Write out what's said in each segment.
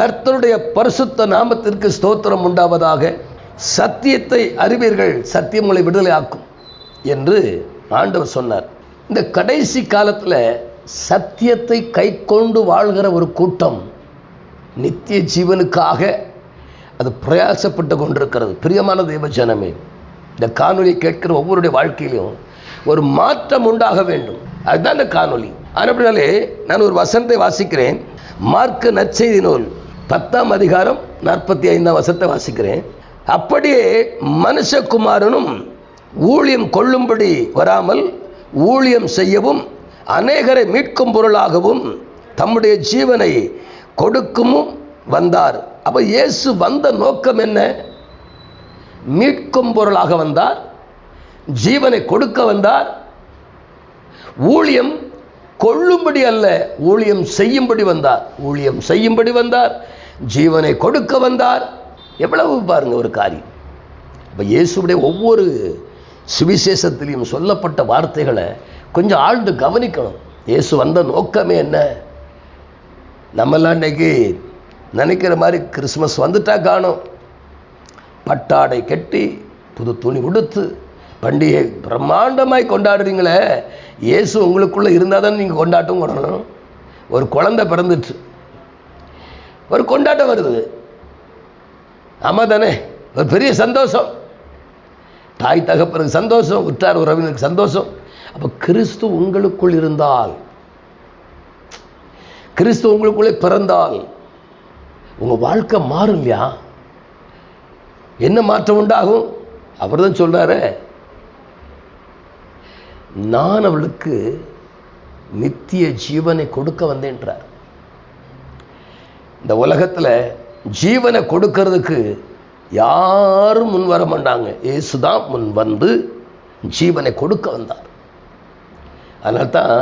கர்த்தருடைய பரிசுத்த நாமத்திற்கு ஸ்தோத்திரம் உண்டாவதாக சத்தியத்தை அறிவீர்கள் சத்தியம் உங்களை விடுதலை ஆக்கும் என்று ஆண்டவர் சொன்னார். இந்த கடைசி காலத்தில் சத்தியத்தை கை கொண்டு வாழ்கிற ஒரு கூட்டம் நித்திய ஜீவனுக்காக அது பிரயாசப்பட்டு கொண்டிருக்கிறது. பிரியமான தெய்வஜனமே ஜனமே இந்த காணொலி கேட்கிற ஒவ்வொருடைய வாழ்க்கையிலும் ஒரு மாற்றம் உண்டாக வேண்டும். அதுதான் இந்த காணொலி அப்படினாலே நான் ஒரு வசனத்தை வாசிக்கிறேன். மார்க்க நற்செய்தி நூல் பத்தாம் அதிகாரம் நாற்பத்தி ஐந்தாம் வசத்தை வாசிக்கிறேன். அப்படியே மனுஷகுமாரனும் ஊழியம் கொள்ளும்படி வராமல் ஊழியம் செய்யவும் அநேகரை மீட்கும் பொருளாகவும் தம்முடைய ஜீவனை கொடுக்கவும் வந்தார். அப்போ இயேசு வந்த நோக்கம் என்ன? மீட்கும் பொருளாக வந்தார் ஜீவனை கொடுக்க வந்தார். ஊழியம் கொள்ளும்படி அல்ல ஊழியம் செய்யும்படி வந்தார். ஊழியம் செய்யும்படி வந்தார். ஜீவனை கொடுக்க வந்தார். எவ்வளவு பாருங்க ஒரு காரியம். இப்போ இயேசுடைய ஒவ்வொரு சுவிசேஷத்திலையும் சொல்லப்பட்ட வார்த்தைகளை கொஞ்சம் ஆழ்ந்து கவனிக்கணும். இயேசு வந்த நோக்கமே என்ன? நம்மெல்லாம் இன்னைக்கு நினைக்கிற மாதிரி கிறிஸ்மஸ் வந்துட்டா காணும். பட்டாடை கட்டி புது துணி உடுத்து பண்டிகை பிரம்மாண்டமாய் கொண்டாடுறீங்களே. இயேசு உங்களுக்குள்ளே இருந்தால் தான் நீங்கள் கொண்டாட்டம் கொள்ளணும் ஒரு குழந்தை பிறந்துட்டு ஒரு கொண்டாட்டம் வருது. ஆமாம் தானே? ஒரு பெரிய சந்தோஷம். தாய் தகப்பனுக்கு சந்தோஷம் உற்றார் உறவினருக்கு சந்தோஷம். அப்போ கிறிஸ்து உங்களுக்குள் இருந்தால் கிறிஸ்து உங்களுக்குள்ளே பிறந்தால் உங்கள் வாழ்க்கை மாறும் இல்லையா? என்ன மாற்றம் உண்டாகும்? அவர் தான் சொல்கிறாரு நான் அவளுக்கு நித்திய ஜீவனை கொடுக்க வந்தேன்றார். இந்த உலகத்தில் ஜீவனை கொடுக்கறதுக்கு யாரும் முன் வர மாட்டாங்க. ஏசு தான் முன் வந்து ஜீவனை கொடுக்க வந்தார். அதனால தான்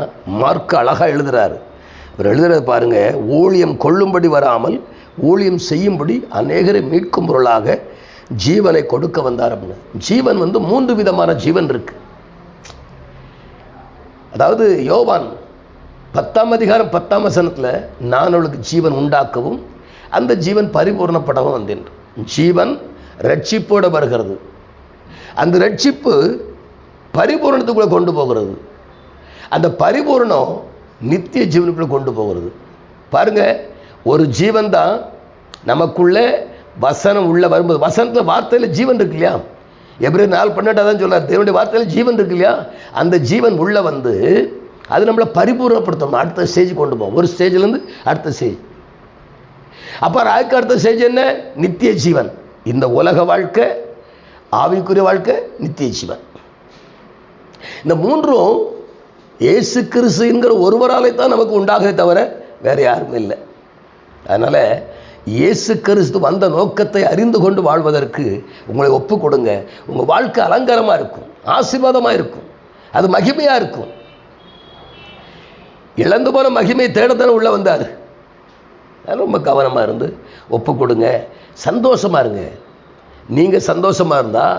மார்க் அழகாக எழுதுறாரு. அவர் எழுதுறது பாருங்க ஊழியம் கொள்ளும்படி வராமல் ஊழியம் செய்யும்படி அநேகரை மீட்கும் பொருளாக ஜீவனை கொடுக்க வந்தார் அப்படின்னு. ஜீவன் வந்து மூன்று விதமான ஜீவன் இருக்கு. அதாவது யோவான் பத்தாம் அதிகாரம் பத்தாம் வசனத்தில் நான் அவளுக்கு ஜீவன் உண்டாக்கவும் அந்த ஜீவன் பரிபூர்ணப்படவும் வந்தேன். ஜீவன் ரட்சிப்போடு வருகிறது. அந்த ரட்சிப்பு பரிபூரணத்துக்குள்ளே கொண்டு போகிறது. அந்த பரிபூரணம் நித்திய ஜீவனுக்குள்ளே கொண்டு போகிறது. பாருங்க ஒரு ஜீவன் தான் நமக்குள்ளே வசனம் உள்ள வரும்போது வசனத்தில் வார்த்தையில் ஜீவன் இருக்கு இல்லையா? எப்படி நாள் பன்னெண்டாக தான் தேவனுடைய வார்த்தையில் ஜீவன் இருக்கு இல்லையா? அந்த ஜீவன் உள்ளே வந்து அது நம்மளை பரிபூர்ணப்படுத்தணும் அடுத்த ஸ்டேஜ் கொண்டு போகும் ஒரு ஸ்டேஜ்லேருந்து அடுத்த ஸ்டேஜ் அப்போ அதுக்கு அடுத்த ஸ்டேஜ் என்ன? நித்திய ஜீவன். இந்த உலக வாழ்க்கை ஆவிக்குரிய வாழ்க்கை நித்திய ஜீவன். இந்த மூன்றும் இயேசு கிறிஸ்துங்கிற ஒருவராலே தான் நமக்கு உண்டாகவே தவிர வேற யாரும் இல்லை. அதனால் இயேசு கிறிஸ்து வந்த நோக்கத்தை அறிந்து கொண்டு வாழ்வதற்கு உங்களை ஒப்பு கொடுங்க. உங்கள் வாழ்க்கை அலங்காரமாக இருக்கும். ஆசீர்வாதமாக இருக்கும். அது மகிமையாக இருக்கும். இழந்து போன மகிமை தேடத்தானே உள்ளே வந்தார். ரொம்ப கவனமாக இருந்து ஒப்பு கொடுங்க சந்தோஷமாக இருங்க. நீங்கள் சந்தோஷமாக இருந்தால்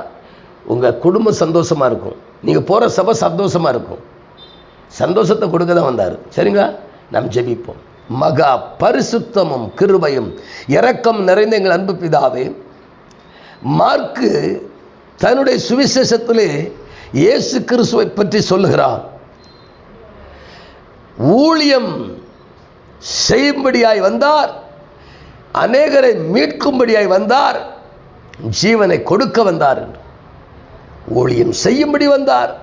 உங்கள் குடும்பம் சந்தோஷமாக இருக்கும். நீங்கள் போகிற சபை சந்தோஷமாக இருக்கும். சந்தோஷத்தை கொடுக்க தான் வந்தார். சரிங்களா? நாம் ஜெபிப்போம். மகா பரிசுத்தமும் கிருபையும் இரக்கம் நிறைந்த எங்கள் அன்பு பிதாவே மார்க்கு தன்னுடைய சுவிசேஷத்திலே இயேசு கிறிஸ்துவை பற்றி சொல்லுகிறார். ஊழியம் செய்யும்படியாய் வந்தார். அநேகரை மீட்கும்படியாய் வந்தார். ஜீவனை கொடுக்க வந்தார் என்று. ஊழியம் செய்யும்படி வந்தார்.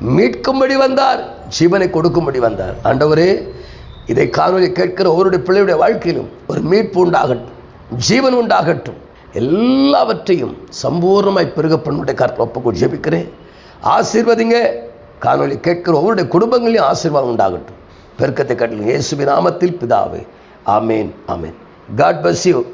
மீட்கும்படி வந்தார். ஜீவனை கொடுக்கும்படி வந்தார். ஆண்டவரே இதை காணொலி கேட்கிற ஒவ்வொருடைய பிள்ளையுடைய வாழ்க்கையிலும் ஒரு மீட்பு உண்டாகட்டும். ஜீவன் உண்டாகட்டும். எல்லாவற்றையும் சம்பூர்ணமாய் பெருக பண்ணுடைய கருத்தில் ஒப்புக்கு ஜெபிக்கிறேன். ஆசீர்வதிங்க. காணொலி கேட்கிற ஒவ்வொருடைய குடும்பங்களையும் ஆசீர்வாதம் உண்டாகட்டும். பெருக்கத்தை கட்டளை இயேசுவின் நாமத்தில் பிதாவே. Amen amen. God bless you